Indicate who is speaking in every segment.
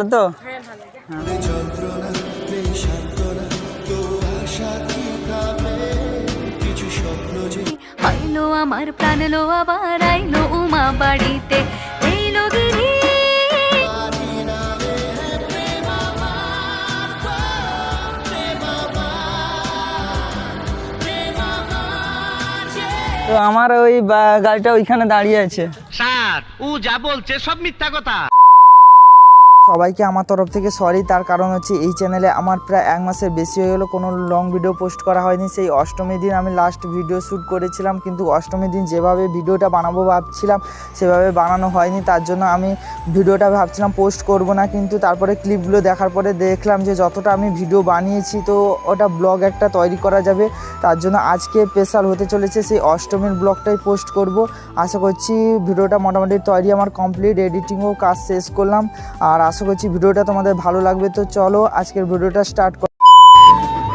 Speaker 1: ভালো তো?
Speaker 2: আইলো আমার প্রাণ লো আবার আইলো উমা বাড়িতে। এইলো গিরি
Speaker 1: তো আমার ওই গাড়িটা ওইখানে দাঁড়িয়ে আছে।
Speaker 3: স্যার ও যা বলছে সব মিথ্যা কথা।
Speaker 1: সবাইকে আমার তরফ থেকে সরি তার কারণ হচ্ছে এই চ্যানেলে আমার প্রায় এক মাসের বেশি হয়ে গেলো, কোনো লং ভিডিও পোস্ট করা হয়নি। সেই অষ্টমীর দিন আমি লাস্ট ভিডিও শ্যুট করেছিলাম, কিন্তু অষ্টমীর দিন যেভাবে ভিডিওটা বানাবো ভাবছিলাম, সেভাবে বানানো হয়নি। তার জন্য আমি ভিডিওটা ভাবছিলাম পোস্ট করব না, কিন্তু তারপরে ক্লিপগুলো দেখার পরে দেখলাম যে যতটা আমি ভিডিও বানিয়েছি, তো ওটা ব্লগ একটা তৈরি করা যাবে। তার জন্য আজকে স্পেশাল হতে চলেছে, সেই অষ্টমীর ব্লগটাই পোস্ট করব। আশা করছি ভিডিওটা মোটামুটি তৈরি, আমার কমপ্লিট এডিটিংও কাজ শেষ করলাম। আর আশা করছি ভিডিওটা তোমাদের ভালো লাগবে। তো চলো আজকের ভিডিওটা স্টার্ট কর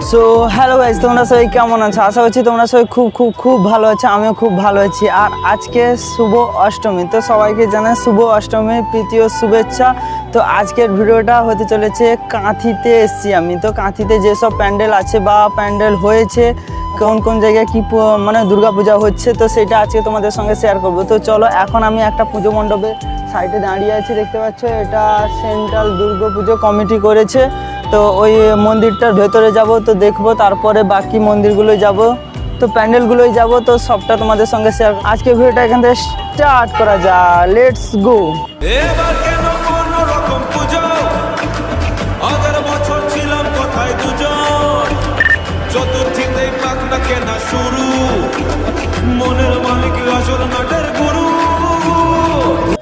Speaker 1: সো হ্যালো গাইজ তোমরা সবাই কেমন আছো? আশা করছি তোমরা সবাই খুব খুব খুব ভালো আছো, আমিও খুব ভালো আছি। আর আজকে শুভ অষ্টমী, তো সবাইকে জানাই শুভ অষ্টমী, প্রীতি ও শুভেচ্ছা। তো আজকের ভিডিওটা হতে চলেছে, কাঁথিতে এসছি আমি। তো কাঁথিতে যেসব প্যান্ডেল আছে বা প্যান্ডেল হয়েছে, কোন কোন জায়গায় কী মানে দুর্গাপূজা হচ্ছে, তো সেটা আজকে তোমাদের সঙ্গে শেয়ার করব। তো চলো, এখন আমি একটা পুজো মণ্ডপে সাইডে দাঁড়িয়ে আছে, দেখতে পাচ্ছ? এটা সেন্ট্রাল দুর্গাপুজো কমিটি করেছে। তো ওই মন্দিরটার ভেতরে যাব, তো দেখব, তারপরে বাকি মন্দিরগুলোই যাব, তো প্যান্ডেলগুলোই যাব, তো সবটা তোমাদের সঙ্গে শেয়ার আজকে ভিডিওটা এখান থেকে স্টার্ট করা যা লেটস গো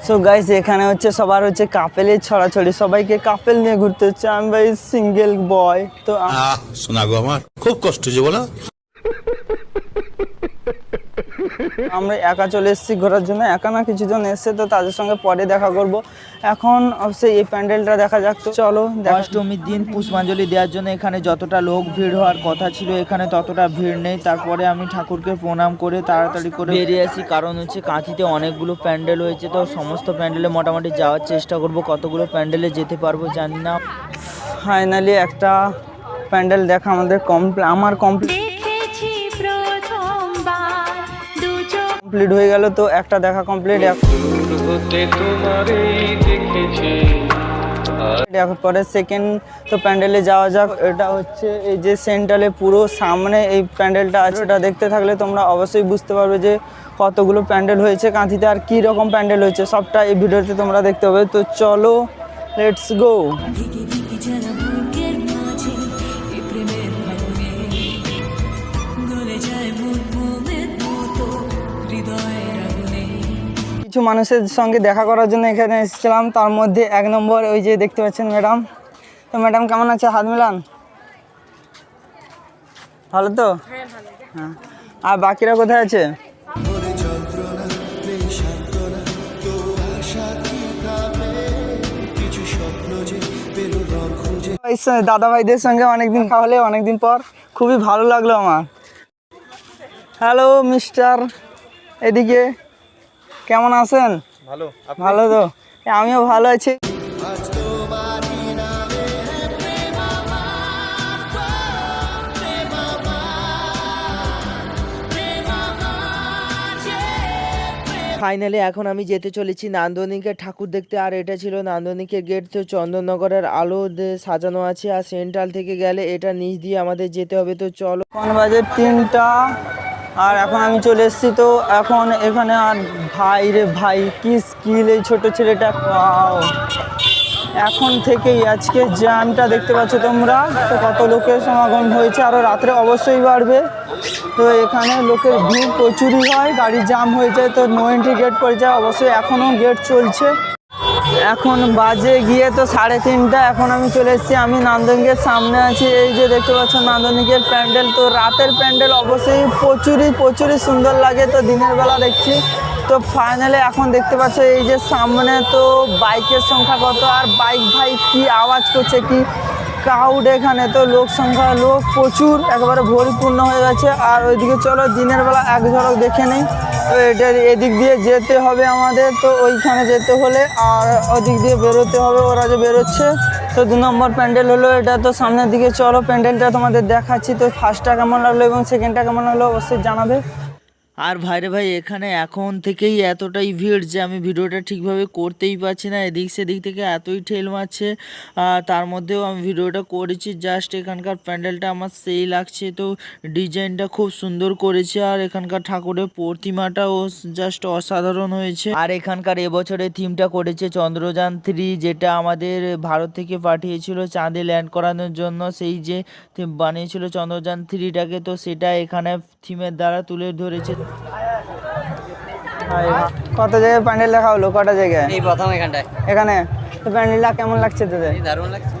Speaker 1: সো গাইস এখানে হচ্ছে সবার হচ্ছে কাপেলের ছড়াছড়ি। সবাইকে কাপেল নিয়ে ঘুরতে হচ্ছে। আমি ভাই সিঙ্গেল বয় তো
Speaker 4: আমার। খুব কষ্ট যে বলো।
Speaker 1: আমরা একা চলে এসেছি ঘোরার জন্য। একা না কিছুজন এসছে তো তাদের সঙ্গে পরে দেখা করব। এখন অবশ্যই এই প্যান্ডেলটা দেখা যাক তো। চলো অষ্টমীর দিন পুষ্পাঞ্জলি দেওয়ার জন্য এখানে যতটা লোক ভিড় হওয়ার কথা ছিল এখানে ততটা ভিড় নেই। তারপরে আমি ঠাকুরকে প্রণাম করে তাড়াতাড়ি করে বেরিয়ে আসি। কারণ হচ্ছে কাঁথিতে অনেকগুলো প্যান্ডেল হয়েছে তো সমস্ত প্যান্ডেলে মোটামুটি যাওয়ার চেষ্টা করব। কতগুলো প্যান্ডেলে যেতে পারব জানি না। ফাইনালি একটা প্যান্ডেল দেখা আমাদের কমপ্লি আমার কমপ্লিট কমপ্লিট হয়ে গেল তো একটা দেখা কমপ্লিট পরে সেকেন্ড তো প্যান্ডেলে যাওয়া যাক। এটা হচ্ছে এই যে সেন্ট্রালে পুরো সামনে এই প্যান্ডেলটা আছে। ওটা দেখতে থাকলে তোমরা অবশ্যই বুঝতে পারবে যে কতগুলো প্যান্ডেল হয়েছে। কাঁথিতে আর কী রকম প্যান্ডেল হয়েছে সবটা এই ভিডিওতে তোমরা দেখতে পাবে। তো চলো লেটস গো কিছু মানুষের সঙ্গে দেখা করার জন্য এখানে এসেছিলাম। তার মধ্যে এক নম্বর ওই যে দেখতে পাচ্ছেন ম্যাডাম। তো ম্যাডাম, কেমন আছে হাত মিলান? ভালো তো? হ্যাঁ। আর বাকিরা কোথায় আছে? দাদা ভাইদের সঙ্গে অনেকদিন খাওয়া হলে, অনেকদিন পর। খুবই ভালো লাগল আমার। হ্যালো মিস্টার এদিকে কেমন আছেন? ভালো ভালো তো। আমিও ভালো আছি।
Speaker 5: ফাইনালি এখন আমি যেতে চলেছি নান্দনিকের ঠাকুর দেখতে। আর এটা ছিল নান্দনিকের গেট তো চন্দননগরের আলো দিয়ে সাজানো আছে। আর সেন্ট্রাল থেকে গেলে এটা নিচ দিয়ে আমাদের যেতে হবে। তো চলো।
Speaker 1: কোন বাজে তিনটা আর এখন আমি চলে এসেছি তো এখন এখানে আর ভাই রে ভাই, কি স্কিল এই ছোটো ছেলেটা? Wow! এখন থেকেই আজকে জ্যামটা দেখতে পাচ্ছ তোমরা। তো কত লোকের সমাগম হয়েছে আরও রাত্রে অবশ্যই বাড়বে। তো এখানে লোকের ভিড় প্রচুরই হয়, গাড়ি জ্যাম হয়ে যায়, তো নো এন্ট্রি গেট পড়ে যায়। অবশ্যই এখনও গেট চলছে। এখন বাজে, গিয়ে তো সাড়ে তিনটা, এখন আমি চলে এসেছি, আমি নান্দনিকের সামনে আছি। এই যে দেখতে পাচ্ছ, নান্দনিকের প্যান্ডেল, তো রাতের প্যান্ডেল অবশ্যই প্রচুরই প্রচুরই সুন্দর লাগে, তো দিনের বেলা দেখছি। তো ফাইনালি এখন দেখতে পাচ্ছ, এই যে সামনে তো বাইকের সংখ্যা কত, আর বাইক ভাই কি আওয়াজ করছে, কি ক্রাউড এখানে তো লোক সংখ্যা, লোক প্রচুর, একেবারে পরিপূর্ণ হয়ে গেছে। আর ওইদিকে চলো, দিনের বেলা এক ঝলক দেখে নেই। তো এটা এদিক দিয়ে যেতে হবে আমাদের, তো ওইখানে যেতে হলে আর ওদিক দিয়ে বেরোতে হবে, ওরা যে বেরোচ্ছে। তো দু নম্বর প্যান্ডেল হলো এটা, তো সামনের দিকে চলো, প্যান্ডেলটা তোমাদের দেখাচ্ছি। তো ফার্স্টটা কেমন লাগল এবং সেকেন্ডটা কেমন লাগল অবশ্যই জানাবে।
Speaker 5: আর ভাইরে ভাই, এখানে এখন থেকেই এতটাই ভিড় যে আমি ভিডিওটা ঠিকভাবে করতেই পারছি না। এদিক সেদিক থেকে এতই ঠেল মারছে আর তার মধ্যেও আমি ভিডিওটা করেছি জাস্ট এখানকার প্যান্ডেলটা আমার সেই লাগছে। তো ডিজাইনটা খুব সুন্দর করেছে আর এখানকার ঠাকুরের প্রতিমাটাও জাস্ট অসাধারণ হয়েছে। আর এখানকার এবছরের থিমটা করেছে চন্দ্রযান থ্রি যেটা আমাদের ভারত থেকে পাঠিয়েছিল চাঁদে ল্যান্ড করানোর জন্য। সেই যে বানিয়েছিল চন্দ্রযান থ্রিটাকে তো সেটা এখানে থিমের দ্বারা তুলে ধরেছে।
Speaker 1: কত জায়গায় প্যান্ডেল দেখা হলো? কটা জায়গায়?
Speaker 6: এই প্রথম এখানটায়।
Speaker 1: এখানে? তো প্যান্ডেলটা কেমন লাগছে তোদের?
Speaker 6: দারুণ লাগছে।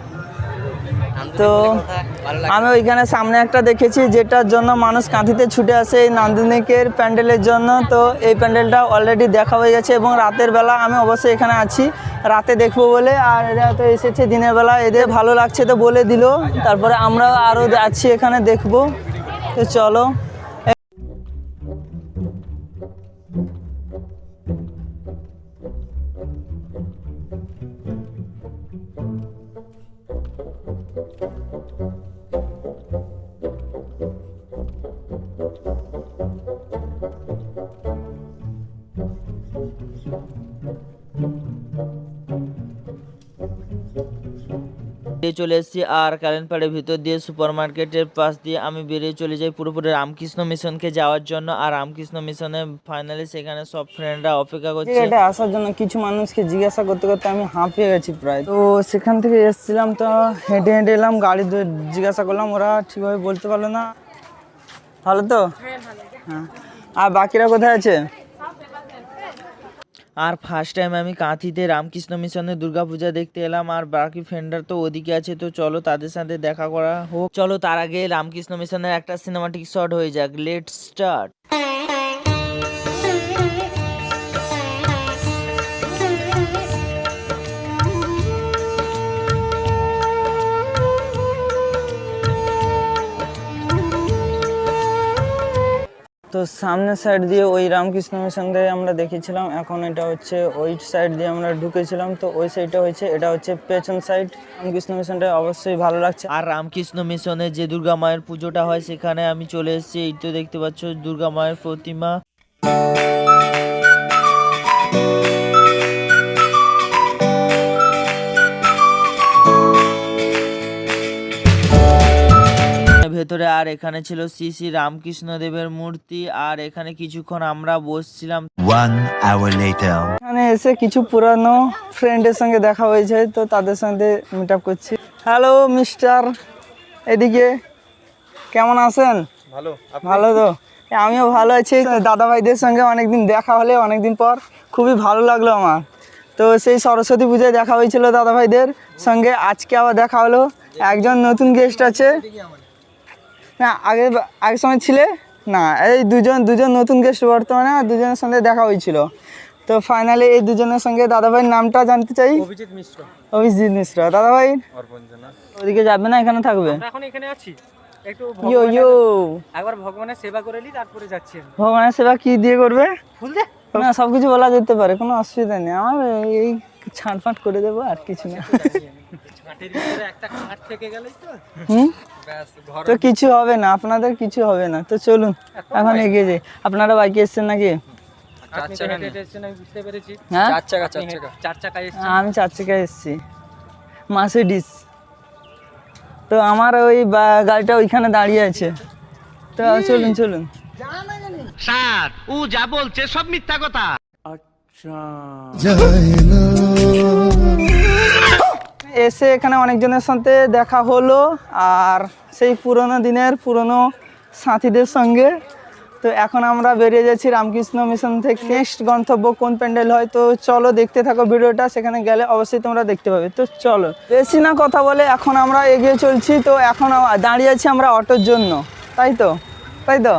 Speaker 1: তো আমি ওইখানে সামনে একটা দেখেছি যেটার জন্য মানুষ কাঁথিতে ছুটে আসে এই নান্দনিকের প্যান্ডেলের জন্য। তো এই প্যান্ডেলটা অলরেডি দেখা হয়ে গেছে এবং রাতের বেলা আমি অবশ্যই এখানে আছি। রাতে দেখব বলে। আর এরা তো এসেছে দিনের বেলা। এদের ভালো লাগছে তো বলে দিল। তারপরে আমরা আরও আছি এখানে দেখব। তো চলো।
Speaker 5: thank you চলে এসেছি আর কারেন্টপাড়ের ভিতর দিয়ে সুপার মার্কেটের পাশ দিয়ে আমি বেরিয়ে চলে যাই পুরোপুরি রামকৃষ্ণ মিশনকে যাওয়ার জন্য। আর রামকৃষ্ণ মিশনে ফাইনালি সেখানে সব ফ্রেন্ডরা অপেক্ষা করছে।
Speaker 1: এটা আসার জন্য কিছু মানুষকে জিজ্ঞাসা করতে করতে আমি হাঁপিয়ে গেছি প্রায়। তো সেখান থেকে এসেছিলাম তো হেঁটে হেঁটে এলাম গাড়ি ধরে জিজ্ঞাসা করলাম ওরা ঠিকভাবে বলতে পারল না। ভালো তো? হ্যাঁ। আর বাকিরা কোথায় আছে?
Speaker 5: আর ফার্স্ট টাইম আমি কাঁথিতে রামকৃষ্ণ মিশনে দুর্গাপূজা দেখতে এলাম, আর বাকি ফ্রেন্ডরা তো ওদিকে আছে, তো চলো তাদের সাথে দেখা করা হোক। চলো তার আগে রামকৃষ্ণ মিশনের একটা সিনেমাটিক শট হয়ে যাক লেট স্টার্ট
Speaker 1: সামনের সাইড দিয়ে ওই রামকৃষ্ণ মিশন দিয়ে আমরা দেখেছিলাম। এখন এটা হচ্ছে ওই সাইড দিয়ে আমরা ঢুকেছিলাম। তো ওই সাইডটা হচ্ছে এটা হচ্ছে পেছন সাইড রামকৃষ্ণ মিশনটা অবশ্যই ভালো লাগছে।
Speaker 5: আর রামকৃষ্ণ মিশনে যে দুর্গা মায়ের পুজোটা হয়, সেখানে আমি চলে এসেছি। এই তো দেখতে পাচ্ছ দুর্গা মায়ের প্রতিমা। ভেতরে আর এখানে ছিল শ্রী শ্রী রামকৃষ্ণ দেবের মূর্তি আর এখানে কিছুক্ষণ আমরা বসছিলাম।
Speaker 1: এখানে এসে কিছু পুরানো ফ্রেন্ডের সঙ্গে দেখা হয়েছে তো তাদের সঙ্গে মিট আপ করছি। হ্যালো মিস্টার এদিকে কেমন আছেন? ভালো ভালো তো? আমিও ভালো আছি। দাদা ভাইদের সঙ্গে অনেকদিন দেখা হলে অনেকদিন পর। খুবই ভালো লাগল আমার। তো সেই সরস্বতী পূজায় দেখা হয়েছিল দাদা ভাইদের সঙ্গে। আজকে আবার দেখা হলো। একজন নতুন গেস্ট আছে। না আগে আগের সময় ছিলে? না এই দুজন দুজন নতুন গেস্ট বর্তমানে আর দুজনের সঙ্গে দেখা হয়েছিল। তো ফাইনালি এই দুজনের সঙ্গে দাদাভাইয়ের নামটা জানতে চাই। অভিজিৎ মিশ্র। অভিজিৎ মিশ্র। দাদাভাই? ওদিকে যাবে না এখানে থাকবে?
Speaker 7: এখন এখানে আছি। একটু
Speaker 1: ইয়ো ইয়ো।
Speaker 7: একবার ভগবানের সেবা করে নি তারপরে যাচ্ছি
Speaker 1: ভগবানের সেবা কি দিয়ে করবে?
Speaker 7: ফুল দে।
Speaker 1: না সব কিছু বলা যেতে পারে কোনো অসুবিধা নেই। আমার এই ছাঁটফাট করে দেবো আর কিছু না।
Speaker 7: তো।
Speaker 1: কিছু হবে না আপনাদের কিছু হবে না। তো চলুন এখন এগিয়ে যাই। আপনারা বাইকে এসছেন নাকি?
Speaker 7: আমি
Speaker 1: হ্যাঁ?
Speaker 7: চাকা চার চাকা। চাকায়
Speaker 1: আমি চার চাকায় এসেছি। মার্সিডিস তো আমার ওই গাড়িটা ওইখানে দাঁড়িয়ে আছে। তো চলুন চলুন।
Speaker 3: স্যার ও যা বলছে সব মিথ্যা কথা।
Speaker 1: এসে এখানে অনেকজনের সাথে দেখা হলো আর সেই পুরোনো দিনের পুরনো সাথীদের সঙ্গে। তো এখন আমরা বেরিয়ে যাচ্ছি রামকৃষ্ণ মিশন থেকে। নেক্সট গন্তব্য কোন প্যান্ডেল হয় তো চলো দেখতে থাকো ভিডিওটা, সেখানে গেলে অবশ্যই তোমরা দেখতে পাবে। তো চলো, বেশি না কথা বলে এখন আমরা এগিয়ে চলছি। তো এখন দাঁড়িয়ে আছি আমরা অটোর জন্য। তাই তো? তাই তো?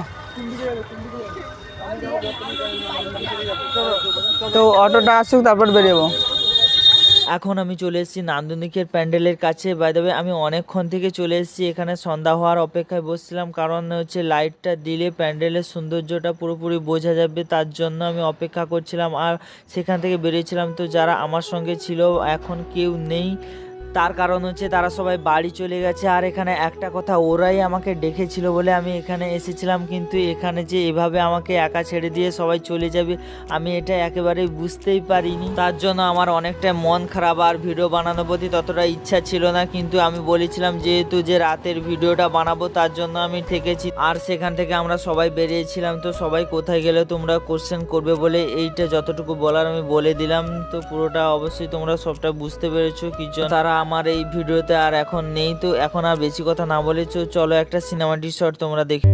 Speaker 1: তো অটোটা আসুক, তারপর বেরিয়েবো
Speaker 5: এখন আমি চলে এসেছি নান্দনিকের প্যান্ডেলের কাছে। বাইদাবে আমি অনেকক্ষণ থেকে চলে এসেছি। এখানে সন্ধ্যা হওয়ার অপেক্ষায় বসছিলাম। কারণ হচ্ছে লাইটটা দিলে প্যান্ডেলের সৌন্দর্যটা পুরোপুরি বোঝা যাবে। তার জন্য আমি অপেক্ষা করছিলাম। আর সেখান থেকে বেরিয়েছিলাম। তো যারা আমার সঙ্গে ছিল, এখন কেউ নেই। তার কারণ হচ্ছে তারা সবাই বাড়ি চলে গেছে। আর এখানে একটা কথা, ওরাই আমাকে ডেকেছিল বলে আমি এখানে এসেছিলাম। কিন্তু এখানে যে এভাবে আমাকে একা ছেড়ে দিয়ে সবাই চলে যাবে, আমি এটা একেবারেই বুঝতেই পারিনি। তার জন্য আমার অনেকটা মন খারাপ আর ভিডিও বানানোর প্রতি ততটা ইচ্ছা ছিল না। কিন্তু আমি বলেছিলাম, যেহেতু যে রাতের ভিডিওটা বানাবো, তার জন্য আমি থেকেছি। আর সেখান থেকে আমরা সবাই বেরিয়েছিলাম। তো সবাই কোথায় গেলে তোমরা কোশ্চেন করবে বলে এইটা যতটুকু বলার আমি বলে দিলাম। তো পুরোটা অবশ্যই তোমরা সবটা বুঝতে পেরেছ। কি জন্য তারা আমার এই ভিডিওতে আর এখন নেই, তো এখন আর বেশি কথা না বলে চলো একটা সিনেমাটির শট তোমরা দেখি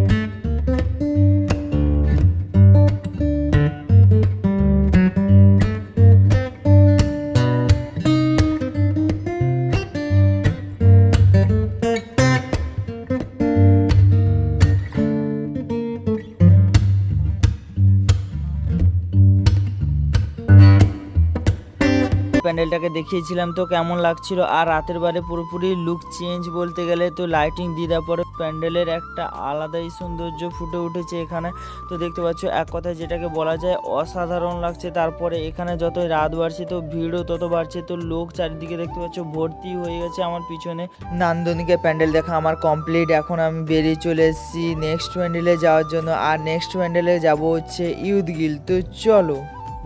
Speaker 5: প্যান্ডেলটাকে দেখিয়েছিলাম তো কেমন লাগছিল? আর রাতের বারে পুরোপুরি লুক চেঞ্জ বলতে গেলে তো লাইটিং দিয়ে দেওয়ার পরে প্যান্ডেলের একটা আলাদাই সৌন্দর্য ফুটে উঠেছে এখানে। তো দেখতে পাচ্ছ, এক কথায় যেটাকে বলা যায় অসাধারণ লাগছে। তারপরে এখানে যতই রাত বাড়ছে তো ভিড়ও তত বাড়ছে। তো লোক চারিদিকে দেখতে পাচ্ছ, ভর্তি হয়ে গেছে আমার পিছনে। নান্দনিকের প্যান্ডেল দেখা আমার কমপ্লিট এখন আমি বেরিয়ে চলে এসেছি নেক্সট প্যান্ডেলে যাওয়ার জন্য। আর নেক্সট প্যান্ডেলে যাব হচ্ছে ইউথ গিল তো চলো।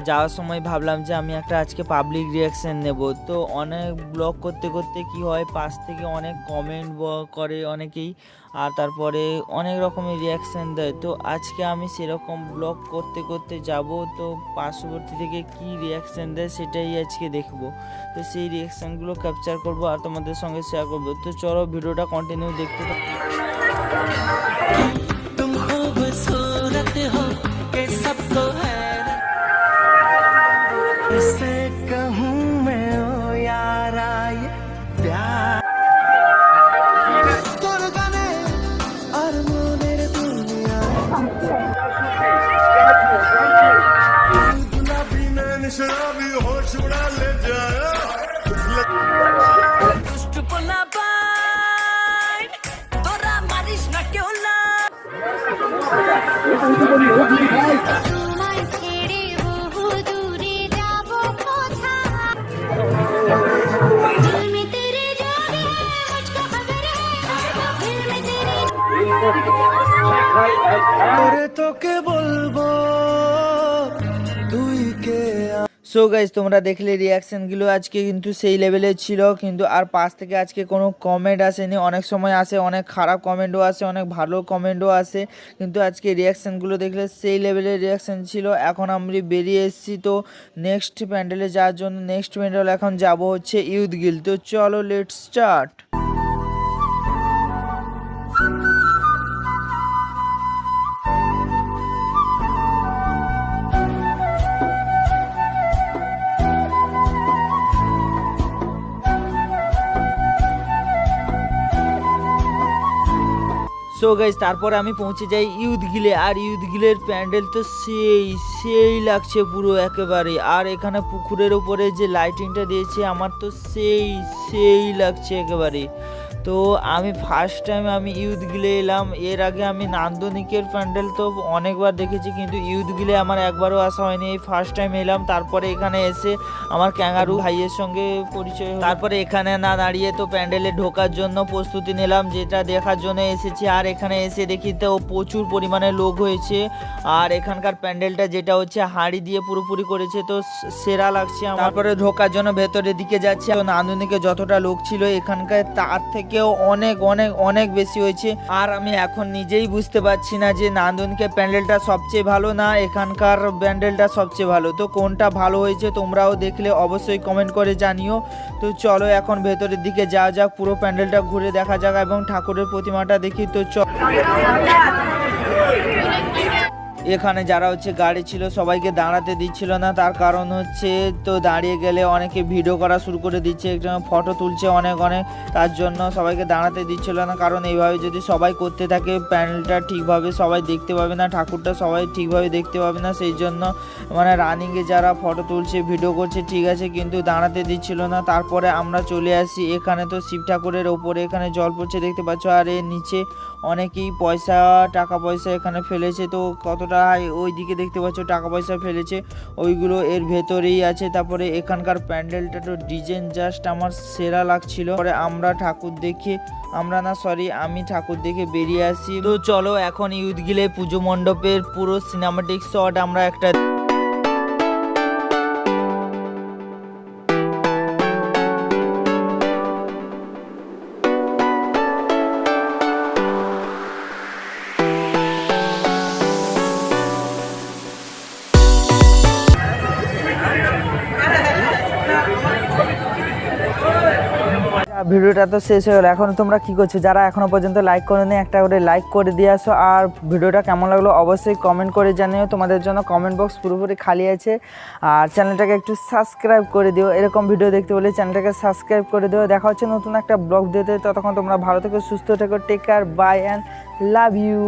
Speaker 5: যাওয়ার সময় ভাবলাম যে আমি একটা আজকে পাবলিক রিয়াকশন নেব। তো অনেক ব্লগ করতে করতে কি হয়, পাশ থেকে অনেক কমেন্ট করে অনেকেই, আর তারপরে অনেক রকমের রিয়াকশান দেয়। তো আজকে আমি সেরকম ব্লগ করতে করতে যাব, তো পার্শ্ববর্তী থেকে কি রিয়াকশান দেয় সেটাই আজকে দেখব। তো সেই রিয়াকশানগুলো ক্যাপচার করব আর তোমাদের সঙ্গে শেয়ার করব। তো চলো ভিডিওটা কন্টিনিউ দেখতে থাকো। সো গাইজ তোমরা দেখলে রিয়াকশনগুলো আজকে কিন্তু সেই লেভেলের ছিল, কিন্তু আর পাশ থেকে আজকে কোনো কমেন্ট আসেনি। অনেক সময় আসে, অনেক খারাপ কমেন্টও আসে, অনেক ভালো কমেন্টও আসে, কিন্তু আজকে রিয়াকশনগুলো দেখলে সেই লেভেলের রিয়াকশান ছিল। এখন আমি বেরিয়ে এসেছি তো নেক্সট প্যান্ডেলে যাওয়ার জন্য। নেক্সট প্যান্ডেল এখন যাব হচ্ছে ইউথ গিল তো চলো লেট স্টার্ট সো গাইজ তারপরে আমি পৌঁছে যাই ইউথ গিলে। আর ইউথ গিলের প্যান্ডেল তো সেই সেই লাগছে পুরো একেবারে। আর এখানে পুকুরের উপরে যে লাইটিংটা দিয়েছে, আমার তো সেই সেই লাগছে একেবারে। তো আমি ফার্স্ট টাইম আমি ইউথ গিলে এলাম। এর আগে আমি নান্দনিকের প্যান্ডেল তো অনেকবার দেখেছি, কিন্তু ইউথ গিলে আমার একবারও আসা হয়নি। এই ফার্স্ট টাইম এলাম, তারপরে এখানে এসে আমার ক্যাঙ্গারু ভাইয়ের সঙ্গে পরিচয় তারপরে এখানে না দাঁড়িয়ে তো প্যান্ডেলে ঢোকার জন্য প্রস্তুতি নিলাম, যেটা দেখার জন্য এসেছি। আর এখানে এসে দেখি তো প্রচুর পরিমাণে লোক হয়েছে। আর এখানকার প্যান্ডেলটা যেটা হচ্ছে, হাঁড়ি দিয়ে পুরোপুরি করেছে, তো সেরা লাগছে তারপরে ঢোকার জন্য ভেতরের দিকে যাচ্ছে। নান্দনিকে যতটা লোক ছিল এখানকার, তার থেকেও অনেক অনেক অনেক বেশি হয়েছে। আর আমি এখন নিজেই বুঝতে পারছি না যে নান্দনকে প্যান্ডেলটা সবচেয়ে ভালো না এখানকার প্যান্ডেলটা সবচেয়ে ভালো। তো কোনটা ভালো হয়েছে তোমরাও দেখলে অবশ্যই কমেন্ট করে জানিও। তো চলো এখন ভেতরের দিকে যাওয়া যাক, পুরো প্যান্ডেলটা ঘুরে দেখা যাক এবং ঠাকুরের প্রতিমাটা দেখি। তো চ এখানে যারা হচ্ছে গাড়ি ছিল সবাইকে দাঁড়াতে দিচ্ছিল না। তার কারণ হচ্ছে তো দাঁড়িয়ে গেলে অনেকে ভিডিও করা শুরু করে দিচ্ছে ফটো তুলছে অনেক অনেক। তার জন্য সবাইকে দাঁড়াতে দিচ্ছিল না। কারণ এইভাবে যদি সবাই করতে থাকে প্যানেলটা ঠিকভাবে সবাই দেখতে পাবে না, ঠাকুরটা সবাই ঠিকভাবে দেখতে পাবে না। সেই জন্য মানে রানিংয়ে যারা ফটো তুলছে, ভিডিও করছে, ঠিক আছে, কিন্তু দাঁড়াতে দিচ্ছিল না। তারপরে আমরা চলে আসি। এখানে তো শিব ঠাকুরের ওপরে এখানে জল পড়ছে, দেখতে পাচ্ছ। আর এর নিচে অনেকেই পয়সা টাকা পয়সা এখানে ফেলেছে। তো কতটা ওই দিকে দেখতে পাচ্ছ টাকা পয়সা ফেলেছে। ওইগুলো এর ভেতরেই আছে। তারপরে এখানকার প্যান্ডেলটা তো ডিজাইন জাস্ট আমার সেরা লাগছিল। পরে আমরা ঠাকুর দেখে, আমরা না সরি আমি ঠাকুর দেখে বেরিয়ে আসি। তো চলো এখন ইউথ গিলে পুজো মণ্ডপের পুরো সিনেমাটিক শট আমরা একটা ভিডিওটা তো শেষ হয়ে গেলো। এখন তোমরা কি করছ? যারা এখনও পর্যন্ত লাইক করে নি একটা করে লাইক করে দিয়ে আসো। আর ভিডিওটা কেমন লাগল অবশ্যই কমেন্ট করে জানিও। তোমাদের জন্য কমেন্ট বক্স পুরোপুরি খালি আছে। আর চ্যানেলটাকে একটু সাবস্ক্রাইব করে দিও। এরকম ভিডিও দেখতে বলে চ্যানেলটাকে সাবস্ক্রাইব করে দিও। দেখা হচ্ছে নতুন একটা ব্লগ দিতে। ততক্ষণ তোমরা ভালো থেকো, সুস্থ থেকো take care bye and love you